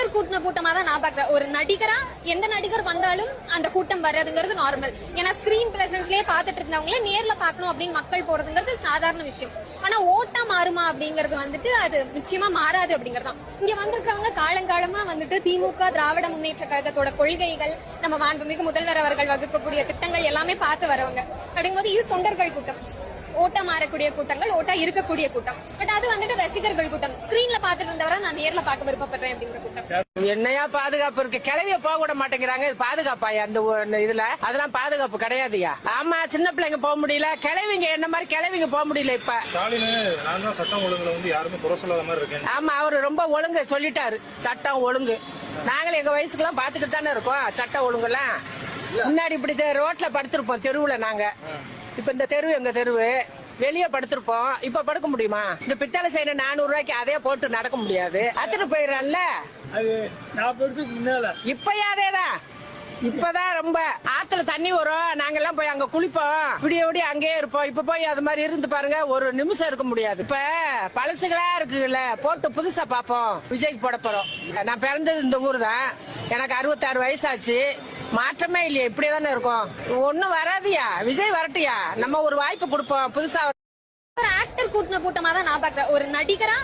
Actor கூட்டின கூட்டமா தான் நான் பாக்குறேன் ஒரு நடிகரா எந்த நடிகர் வந்தாலும் அந்த கூட்டம் வர்றதுங்கிறது நார்மல் ஏன்னா ஸ்கிரீன் பிரசன்ஸ்லயே பாத்துட்டு இருந்தவங்கள நேர்ல பாக்கணும் அப்படின்னு மக்கள் போறதுங்கிறது சாதாரண விஷயம். ஆனா ஓட்டா மாறுமா அப்படிங்கறது வந்துட்டு அது நிச்சயமா மாறாது அப்படிங்கறதுதான். இங்க வந்திருக்கவங்க காலங்காலமா வந்துட்டு திமுக திராவிட முன்னேற்ற கழகத்தோட கொள்கைகள் நம்ம மாண்புமிகு முதல்வர் அவர்கள் வகுக்கக்கூடிய திட்டங்கள் எல்லாமே பார்த்து வரவங்க. அப்படிங்கும்போது இது தொண்டர்கள் கூட்டம். ஓட்டா மாறக்கூடிய கூட்டங்கள் ஓட்டா இருக்கக்கூடிய கூட்டம். பட் அது வந்துட்டு ரசிகர்கள் கூட்டம் ஸ்கிரீன்ல பாத்துட்டு இருந்தவரை நான் நேர்ல பார்க்க விருப்பப்படுறேன் அப்படிங்கிற கூட்டம் என்னையா பாதுகாப்பு இருக்கு? கிளவிய போக விட மாட்டேங்கிறாங்க. இது பாதுகாப்பாயா? அந்த இதுல? அதெல்லாம் பாதுகாப்பு கிடையாதுயா? ஆமா சின்ன பிள்ளைங்க போக முடியல. கிளவிங்க என்ன மாதிரி கிளவிங்க போக முடியல இப்ப? ஸ்டாலின் நான் தான் சட்டம் ஒழுங்குல வந்து யாருமே குறை சொல்லாத மாதிரி இருக்கேன். ஆமா அவரு ரொம்ப ஒழுங்கு சொல்லிட்டாரு. சட்டம் ஒழுங்கு. நாங்களும் எங்க வயசுக்குலாம் பாத்துக்கிட்டு தானே இருக்கோம் சட்டம் ஒழுங்குலாம். முன்னாடி இப்படி ரோட்ல படுத்திருப்போம் தெருவுல நாங்க. இப்ப இந்த தெருவு எங்க தெருவு? வெளியே படுத்திருப்போம். இப்ப படுக்க முடியுமா? இந்த பித்தளை செய்யற நானூறு ரூபாய்க்கு அதே போட்டு நடக்க முடியாது. அத்துட்டு போயிடறல்ல அது நாற்பது வருஷத்துக்கு முன்னால. இப்பயும் அதேதான் இப்பதான் ரொம்ப ஆத்துல தண்ணி வரும். நாங்கெல்லாம் போய் அங்க குளிப்போம். விடிய விடிய அங்கேயே இருப்போம். இப்ப போய் அது மாதிரி இருந்து பாருங்க ஒரு நிமிஷம் இருக்க முடியாது. இப்ப பழசுகளா இருக்குல்ல போட்டு புதுசா பாப்போம். விஜய்க்கு போட போறோம். நான் பிறந்தது இந்த ஊர் தான் எனக்கு அறுபத்தாறு வயசாச்சு. மாற்றமே இல்லையா. இப்படியே தானே இருக்கும். ஒண்ணும் வராதியா? விஜய் வரட்டியா? நம்ம ஒரு வாய்ப்பு கொடுப்போம். புதுசா கூட்டின கூட்டமா தான் நான் பாக்குறேன் ஒரு நடிகரா